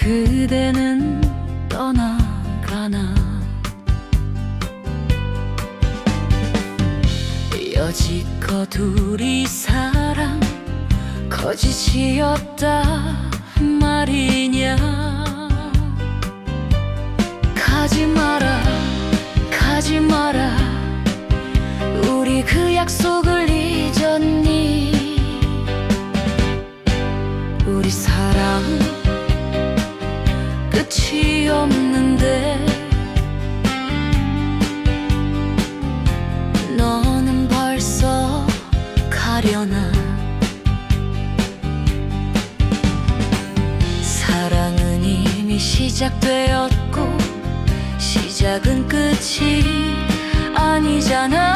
그대는 떠나가나? 여지껏 우리 사랑 거짓이었다 말이냐? 가지 마라 가지 마라. 우리 그 약속을 잊었니? 우리 사랑 끝이 없는데 너는 벌써 가려나? 사랑은 이미 시작되었고 시작은 끝이 아니잖아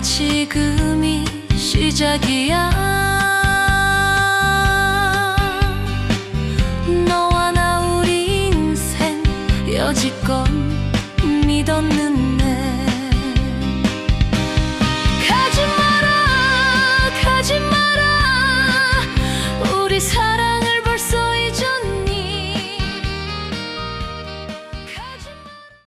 지금이 시작이야. 너와 나 우리 인생 여지껏 믿었는데